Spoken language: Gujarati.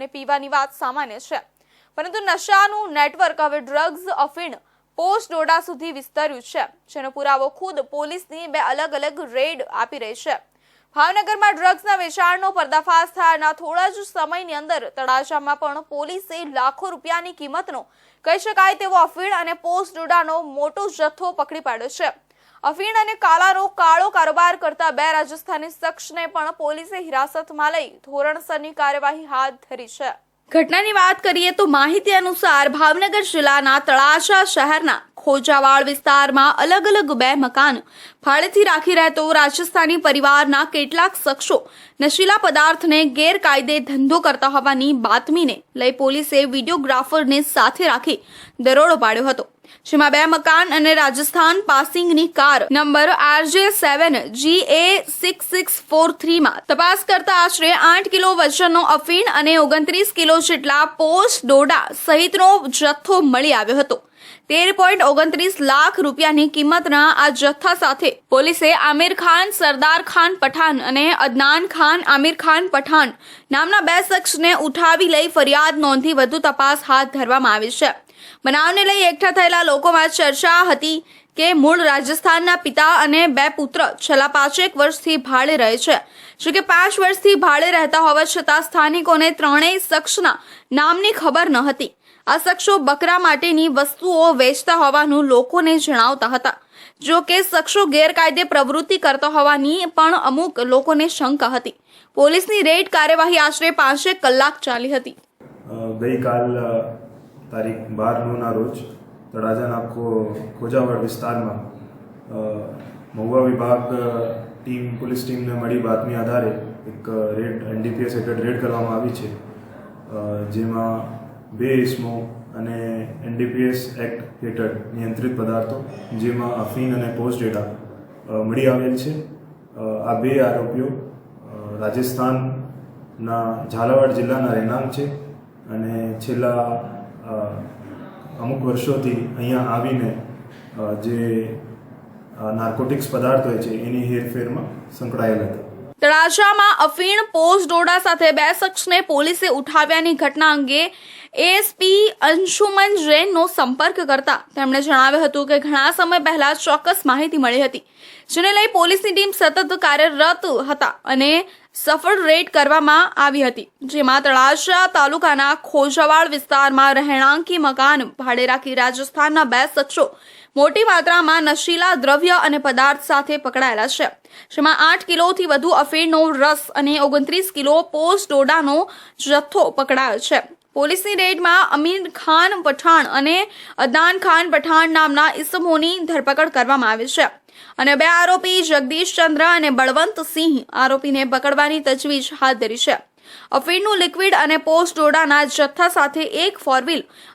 અને પીવાની વાત સામાન્ય છે. પરંતુ નશાનું નેટવર્ક હવે ડ્રગ્સ અફીણ પોસ્ટ ડોડા સુધી વિસ્તર્યું છે, જેનો પુરાવો ખુદ પોલીસની બે અલગ અલગ રેડ આપી રહી છે. ભાવનગરમાં ડ્રગ્સના વેચાણનો પર્દાફાશ થયાના થોડા જ સમયની અંદર તળાજામાં પણ પોલીસે લાખો રૂપિયાની કિંમતનો, કહી શકાય તેવો અફીણ અને પોસ્ટ ડોડાનો મોટો જથ્થો પકડી પાડ્યો છે. અફીણ અને કાલાનો કાળો કારોબાર કરતા બે રાજસ્થાની શખ્સને પણ પોલીસે હિરાસતમાં લઈ ધોરણસરની કાર્યવાહી હાથ ધરી છે. ઘટનાની વાત કરીએ તો માહિતી અનુસાર ભાવનગર જિલ્લાના તળાજા શહેરના ખોજાવાડ વિસ્તારમાં અલગ અલગ બે મકાન ભાડેથી રાખી રહેતો રાજસ્થાની પરિવારના કેટલાક શખ્સો નશીલા પદાર્થને ગેરકાયદે ધંધો કરતા હોવાની બાતમીને લઈ પોલીસે વિડીયોગ્રાફરને સાથે રાખી દરોડો પાડ્યો હતો. જેમાં બે મકાન અને Rajasthan પાસિંગની car number RJ seven G A six six four થ્રીમાં તપાસ કરતા આશરે આઠ કિલો વજનનો અફીણ અને ઓગણત્રીસ કિલો જેટલા પોસ્ટ ડોડા સહિતનો જથ્થો મળી આવ્યો હતો. તેર પોઈન્ટ ઓગણત્રીસ લાખ રૂપિયાની કિંમતના આ જથ્થા સાથે પોલીસે આમિર ખાન, સરદાર ખાન પઠાણ અને અદનાન ખાન આમિર ખાન પઠાણ નામના બે શખ્સને ઉઠાવી લઈ ફરિયાદ નોંધી વધુ તપાસ હાથ ધરવામાં આવી છે. બનાવને લઈ એકઠા થયેલા લોકોમાં ચર્ચા હતી કે મૂળ રાજસ્થાનના પિતા અને બે પુત્ર છેલ્લા પાંચેક વર્ષથી ભાડે રહે છે. જો કે પાંચ વર્ષથી ભાડે રહેતા હોવા છતાં સ્થાનિકોને ત્રણેય શખ્સના નામની ખબર ન હતી. આ શખ્સો બકરા માટેની વસ્તુઓ વેચતા હોવાનું લોકોને જણાવતા હતા. જો કે શખ્સો ગેરકાયદે પ્રવૃત્તિ કરતા હોવાની પણ અમુક લોકોને શંકા હતી. પોલીસની રેડ કાર્યવાહી આશરે પાંચેક કલાક ચાલી હતી. ગઈકાલ તારીખ બાર નવના રોજ તળાજાના ખોજાવડ વિસ્તારમાં મહુવા વિભાગ ટીમ, પોલીસ ટીમને મળી બાતમી આધારે એક રેડ, એનડીપીએસ હેઠળ રેડ કરવામાં આવી છે. જેમાં બે ઇસમો અને એનડીપીએસ એક્ટ હેઠળ નિયંત્રિત પદાર્થો, જેમાં અફીન અને પોસ્ટ ડેટા મળી આવેલ છે. આ બે આરોપીઓ રાજસ્થાનના ઝાલાવાડ જિલ્લાના રહેણાંક છે અને છેલ્લા અમુક વર્ષોથી અહીંયા આવીને જે નાર્કોટિક્સ પદાર્થ હોય છે, એની હેરફેરમાં સંકળાયેલ હતા. તળાજામાં અફીણ પોસ્ટ ડોડા સાથે બે શખ્સને પોલીસે ઉઠાવ્યાની ઘટના અંગે એએસપી અંશુમન જૈનનો સંપર્ક કરતા તેમણે જણાવ્યું હતું કે ઘણા સમય પહેલા ચોક્કસ માહિતી મળી હતી, જેને લઈ પોલીસની ટીમ સતત કાર્યરત હતા અને સફળ રેડ કરવામાં આવી હતી, જેમાં તળાજા તાલુકાના ખોજાવાડ વિસ્તારમાં રહેણાંકી મકાન ભાડે રાખી રાજસ્થાનના બે શખ્સો મોટી માત્રામાં નશીલા દ્રવ્ય અને પદાર્થ સાથે પકડાયેલા છે, જેમાં આઠ કિલોથી વધુ અફીણનો રસ અને ઓગણત્રીસ કિલો પોસ્ટ ડોડાનો જથ્થો પકડાયો છે. પોલીસની રેડમાં અમીર ખાન પઠાણ અને અદનાન ખાન પઠાણ નામના ઇસમોની ધરપકડ કરવામાં આવી છે. અને બે આરોપી જગદીશ ચંદ્ર અને બળવંત સિંહ આરોપીને પકડવાની તજવીજ હાથ ધરી છે. અફીણનું લિક્વિડ અને પોસ્ટ ડોડાના જથ્થા સાથે એક ફોર